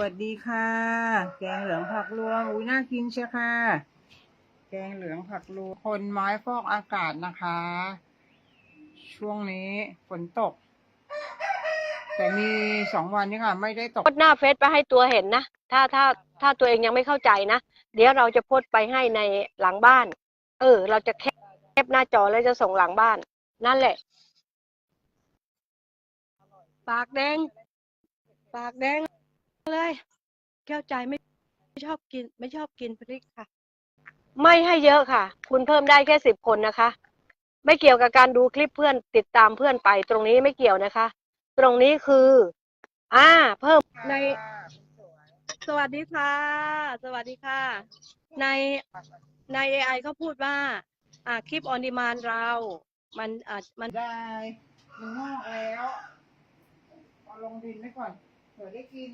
วัสดีค่ะ แกงเหลืองผักรวมอุ้ยน่ากินเชียวค่ะ แกงเหลืองผักรวมคนไม้ฟอกอากาศนะคะ ช่วงนี้ฝนตก แต่มีสองวันนี้ค่ะ ไม่ได้ตกโพสต์หน้าเฟซไปให้ตัวเห็นนะ ถ้าถ้าถ้าตัวเองยังไม่เข้าใจนะ เดี๋ยวเราจะโพสต์ไปให้ในหลังบ้าน เออ เราจะแคปแคปหน้าจอแล้วจะส่งหลังบ้าน นั่นแหละ ปากแดง ปากแดง เลย แก้วใจไม่ไม่ชอบกิน ไม่ชอบกินพริกค่ะ ไม่ให้เยอะค่ะ คุณเพิ่มได้แค่สิบคนนะคะ ไม่เกี่ยวกับการดูคลิปเพื่อนติดตามเพื่อนไป ตรงนี้ไม่เกี่ยวนะคะ ตรงนี้คือ อ่า เพิ่มใน สวัสดีค่ะ สวัสดีค่ะ ในใน AI เขาพูดว่า อ่าคลิปออนดีมานเรา มันอ่ามันได้มันงอกแล้วเอาลงดินไว้ก่อนเผื่อได้กิน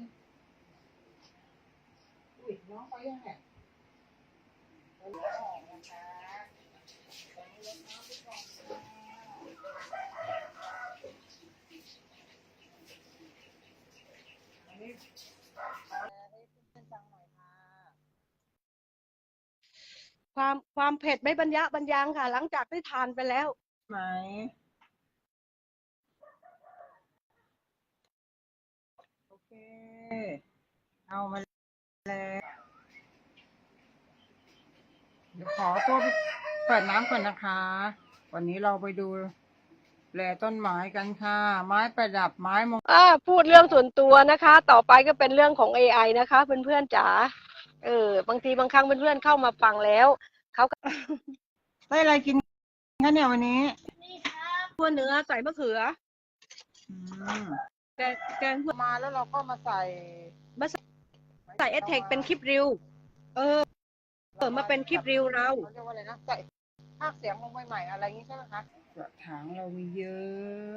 อุ้ยน้องไปยังไงเดี๋ยวออกนะคะนนี้ให้เพื่อนๆฟังหน่ค่ะความความเผ็ดไม่บรรยะบรรยังค่ะ หลังจากได้ทานไปแล้ว ไหมโอเค เอามา แล้วเดี๋ยวขอตัวไปเปิดน้ำก่อนนะคะ วันนี้เราไปดูแลต้นไม้กันค่ะ ไม้ประดับไม้มงอ่าพูดเรื่องส่วนตัวนะคะ ต่อไปก็เป็นเรื่องของ AI นะคะเพื่อนๆจ๋าเออบางทีบางครั้งเพื่อนๆเข้ามาฟังแล้วเขาก็ได้อะไรกินกันเนี่ยวันนี้คั่วเนื้อใส่มะเขืออืมแกงแกงคั่วมาแล้วเราก็มาใส่มาใส่ เอทเทคเป็นคลิปริว เออเออมาเป็นคลิปริวเราเขาเรียกว่าอะไรนะใส่ภาคเสียงลงใหม่ๆอะไรอย่างนี้ใช่ไหมคะกระถางเรามีเยอ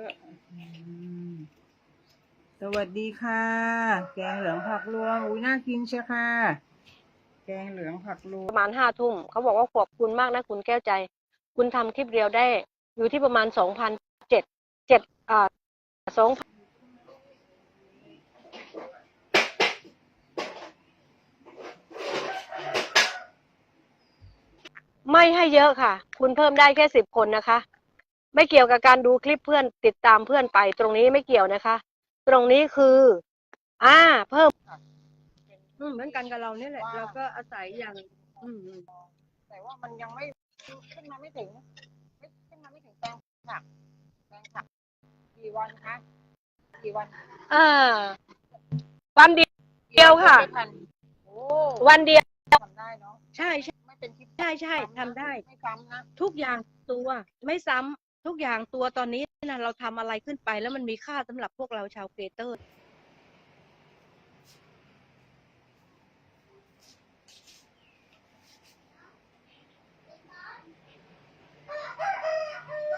ะอืมสวัสดีค่ะ แกงเหลืองผักรวมอุ้ยน่ากินเชียวค่ะ แกงเหลืองผักรวปมระมาณห้าทุ่มเขาบอกว่าขอบคุณมากนะคุณแก้วใจ คุณทำคลิปเรียวได้ อยู่ที่ประมาณสองพันเจ็ดเจ็ดอ่าสอง ไม่ให้เยอะค่ะ คุณเพิ่มได้แค่สิบคนนะคะ ไม่เกี่ยวกับการดูคลิปเพื่อนติดตามเพื่อนไป ตรงนี้ไม่เกี่ยวนะคะ ตรงนี้คือ อ่า เพิ่มอืมเหมือนกันกับเราเนี่ยแหละเราก็อาศัยอย่าง อืมอืมแต่ว่ามันยังไม่ขึ้นมาไม่ถึงไม่ขึ้นมาไม่ถึงแปลงผักแปลงผักกี่วันคะกี่วันอ่าวันเดียวค่ะไม่ทันโอ้วันเดียวทำได้เนาะใช่ใช่ไม่ เป็นคลิปใช่ใช่ทำได้ ไม่ซ้ำนะทุกอย่างตัวไม่ซ้ำทุกอย่างตัวตอนนี้นะเราทำอะไรขึ้นไปแล้วมันมีค่าสำหรับพวกเราชาวครีเอเตอร์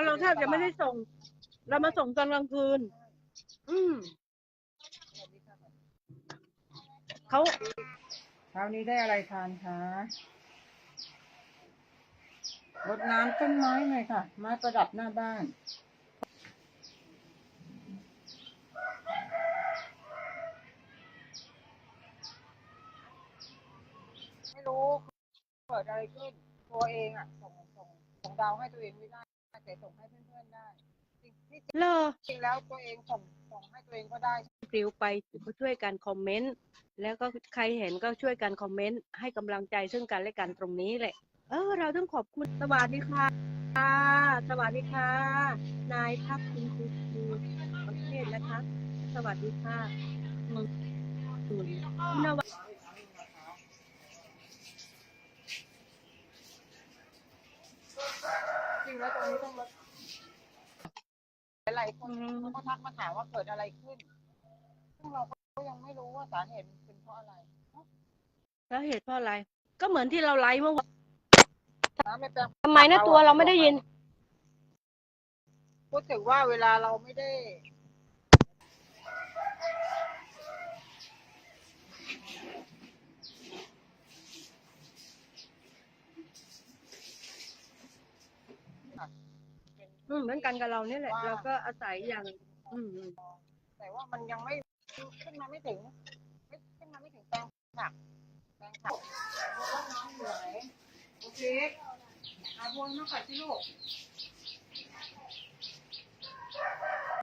เราแทบจะไม่ได้ส่ง เรามาส่งตอนกลางคืน อืมเขาเช้านี้ได้อะไรทานคะ รดน้ำต้นไม้หน่อยค่ะ ไม้ประดับหน้าบ้านไม่รู้เกิดอะไรขึ้น ตัวเองอะ ส่งส่งส่งดาวให้ตัวเองไม่ได้แต่ส่งให้เพื่อนๆได้จริงที่เลอจริงแล้วตัวเองส่งส่งให้ตัวเองก็ได้ปลิวไปก็ช่วยกันคอมเมนต์แล้วก็ใครเห็นก็ช่วยกันคอมเมนต์ให้กำลังใจซึ่งกันและกันตรงนี้แหละ เออ เราต้องขอบคุณสวัสดีค่ะสวัสดีค่ะ นายทัพคุณครูคูประเทศนะคะ สวัสดีค่ะมอืมคุณนวัจริงแล้วตรงนี้ต้องหลายคนเขาก็ทักมาถามว่าเกิดอะไรขึ้นซึ่งเราก็ยังไม่รู้ว่าสาเหตุเป็นเพราะอะไรแล้วเหตุเพราะอะไร ก็เหมือนที่เราไลฟ์เมื่อวาน นะไม่แปลงทำไมนะตัวเราไม่ได้ยิน พูดถึงว่าเวลาเราไม่ได้ อืมเหมือนกันกับเราเนี่ยแหละเราก็อาศัยอย่าง อืมอืมแต่ว่ามันยังไม่ขึ้นมาไม่ถึงไม่ขึ้นมาไม่จิ๊ก เอาวนมาก่อนสิลูก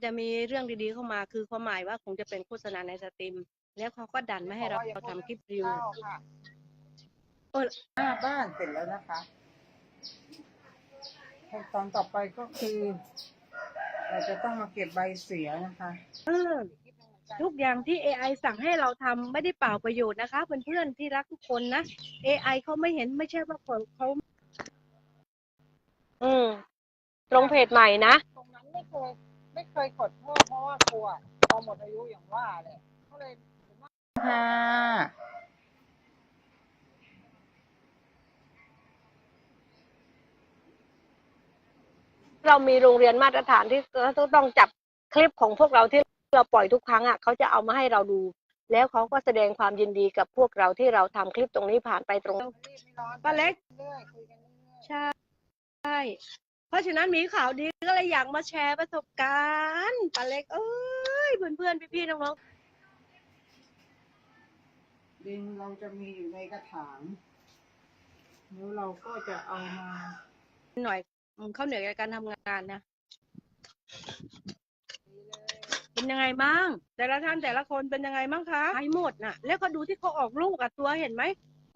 จะมีเรื่องดีๆเข้ามา คือความหมายว่าคงจะเป็นโฆษณาในสตรีม แล้วเขาก็ดันไม่ให้เราทำคลิปรีวิวข้าวค่ะเออหน้าบ้านเสร็จแล้วนะคะขั้นตอนต่อไปก็คือ เราจะต้องมาเก็บใบเสียนะคะ เออ ทุกอย่างที่ AI สั่งให้เราทำไม่ได้เปล่าประโยชน์นะคะเพื่อนๆที่รักทุกคนนะ AI เขาไม่เห็นไม่ใช่ว่าคนเขาอืมลงเพจใหม่นะ ตรงนั้นไม่เคยไม่เคยกดเพิ่มเพราะว่ากลัวพอหมดอายุอย่างว่าเลยก็เลยค่ะเรามีโรงเรียนมาตรฐานที่ต้องต้องจับคลิปของพวกเราที่ เราปล่อยทุกครั้งอะเขาจะเอามาให้เราดู แล้วเขาก็แสดงความยินดีกับพวกเราที่เราทำคลิปตรงนี้ผ่านไปตรงรีบไม่ร้อนป้าเล็กเรื่อยคุยกันเรื่อยใช่ใช่เพราะฉะนั้นมีข่าวดีก็เลยอยากมาแชร์ประสบการณ์ป้าเล็กเอ้ยเพื่อนๆพี่ๆน้องดินเราจะมีอยู่ในกระถางแล้วเราก็จะเอามาๆหน่อยอืมเขาเหนื่อยกับการทำงานนะ เป็นยังไงบ้าง แต่ละท่านแต่ละคนเป็นยังไงบ้างคะไปหมดน่ะ แล้วก็ดูที่เขาออกลูกอะตัวเห็นไหม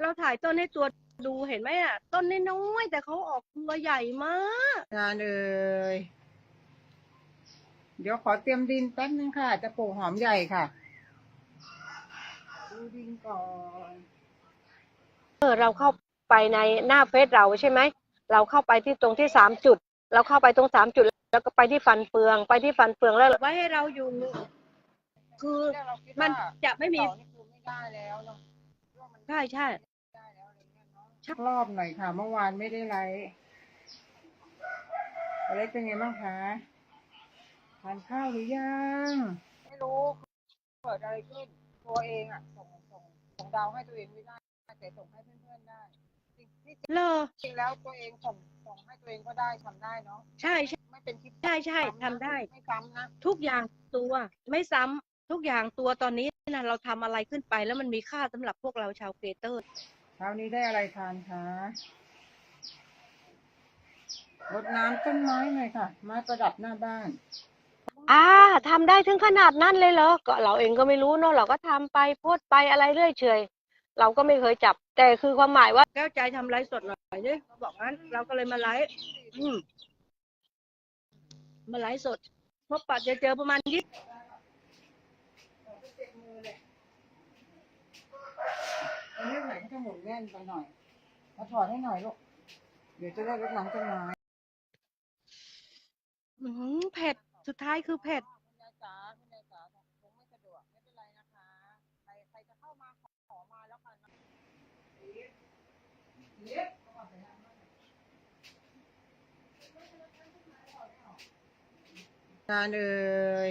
เราถ่ายต้นให้ตัวดูเห็นไหมอะ ต้นน้อยๆแต่เขาออกตัวใหญ่มากงานเอ่ยเดี๋ยวขอเตรียมดินแป๊บนึงค่ะ จะปลูกหอมใหญ่ค่ะ ดูดินก่อนเออเราเข้าไปในหน้าเฟซเราใช่ไหม เราเข้าไปที่ตรงที่สามจุด เราเข้าไปตรงสามจุด แล้วก็ไปที่ฟันเฟือง ไปที่ฟันเฟืองแล้ว ไว้ให้เราอยู่ คือเนี่ยเราคิดมันว่าจะไม่มีต่อนี่คือไม่ได้แล้วเนาะว่ามันใช่ใช่ไม่ได้แล้วอะไรเงี้ยเนาะชักรอบหน่อยค่ะ เมื่อวานไม่ได้ไลฟ์อเล็กเป็นไงบ้างคะทานข้าวหรือยัง ไม่รู้ เกิดอะไรขึ้น ตัวเองอะ ส่งส่งส่งดาวให้ตัวเองไม่ได้ แต่ส่งให้เพื่อนๆได้ จริงที่เลอจริงแล้วตัวเองส่งส่งให้ตัวเองก็ได้ทำได้เนาะใช่ใช่ไม่เป็นคลิปใช่ใช่ซ้ำนะทำได้ ไม่ซ้ำนะทุกอย่างตัวไม่ซ้ำทุกอย่างตัวตอนนี้นะเราทำอะไรขึ้นไปแล้วมันมีค่าสำหรับพวกเราชาวครีเอเตอร์ เช้านี้ได้อะไรทานคะรดน้ำต้นไม้หน่อยค่ะ ไม้ประดับหน้าบ้าน อ่าทำได้ถึงขนาดนั้นเลยเหรอก็เราเองก็ไม่รู้เนอะเราก็ทำไปโพสต์ไปอะไรเรื่อยเฉย เราก็ไม่เคยจับ แต่คือความหมายว่า แก้วใจทำไลฟ์สดหน่อยดิบอกงั้น เราก็เลยมาไลฟ์อืมมาไลฟ์สดพบปะจะเจอประมาณยี่อันนี้ไหนก็จะหมุนแน่นไปหน่อย มาถอดให้หน่อยลูก เดี๋ยวจะได้รดน้ำต้นไม้ อื้อหือเผ็ด สุดท้ายคือเผ็ด คุณยายจ๋าคุณยายจ๋าคงไม่สะดวกไม่เป็นไรนะคะ ใครใครจะเข้ามาขอขอมาแล้วกันนะ การเอ่ย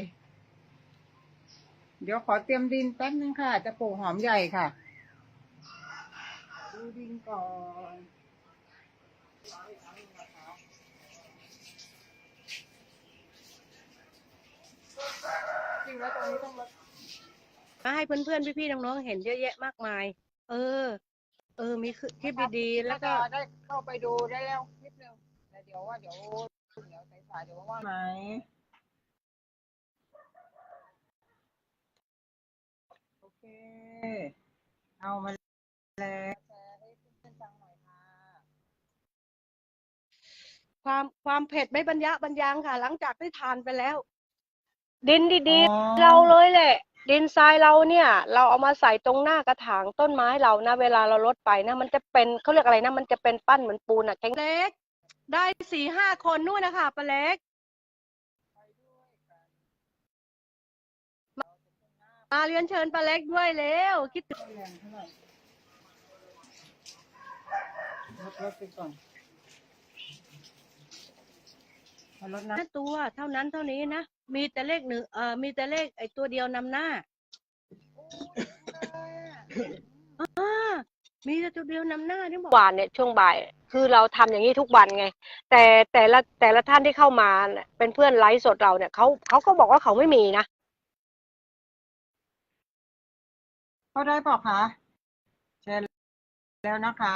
เดี๋ยวขอเตรียมดินแป๊บนึงค่ะ จะปลูกหอมใหญ่ค่ะ ดูดินก่อนจริงแล้วตรงนี้ต้องมาให้เพื่อนๆ พี่ๆ น้องๆ เห็นเยอะแยะมากมาย เออ เออ มีคลิปดีๆ แล้วก็น่าจะได้เข้าไปดูได้แล้วนิดนึงแต่เดี๋ยวว่าเดี๋ยวเดี๋ยวสายๆเดี๋ยวว่าไหมโอเค เอามาแล้วแชร์ให้เพื่อนๆฟังหน่อยค่ะ ความความเผ็ดไม่บรรยะบรรยังค่ะ หลังจากได้ทานไปแล้ว ดินดีอ๋อๆเราเลยแหละ ดินทรายเราเนี่ยเราเอามาใส่ตรงหน้ากระถางต้นไม้เรานะเวลาเราลดไปนะ มันจะเป็นเขาเรียกอะไรนะ มันจะเป็นปั้นเหมือนปูนอะแข็งเล็ก ได้สี่ห้าคนนู่นนะคะปลาเล็ก มาเรียนเชิญปลาเล็กด้วยเร็วคิดถึงแรงเท่าไหร่ลดลดไปก่อนเอา ลดน้ำตัวเท่านั้นเท่านี้นะ มีแต่เลขหนึ่งเอ่อมีแต่เลขไอ้ตัวเดียวนำหน้าอ่ามีแต่ตัวเดียวนำหน้าที่บอก วานเนี่ยช่วงบ่ายคือเราทำอย่างนี้ทุกวันไง แต่แต่ละแต่ละท่านที่เข้ามาเนี่ยเป็นเพื่อนไลฟ์สดเราเนี่ยเขาเขาก็บอกว่าเขาไม่มีนะเข้าได้เปล่าคะแชร์แล้วนะคะ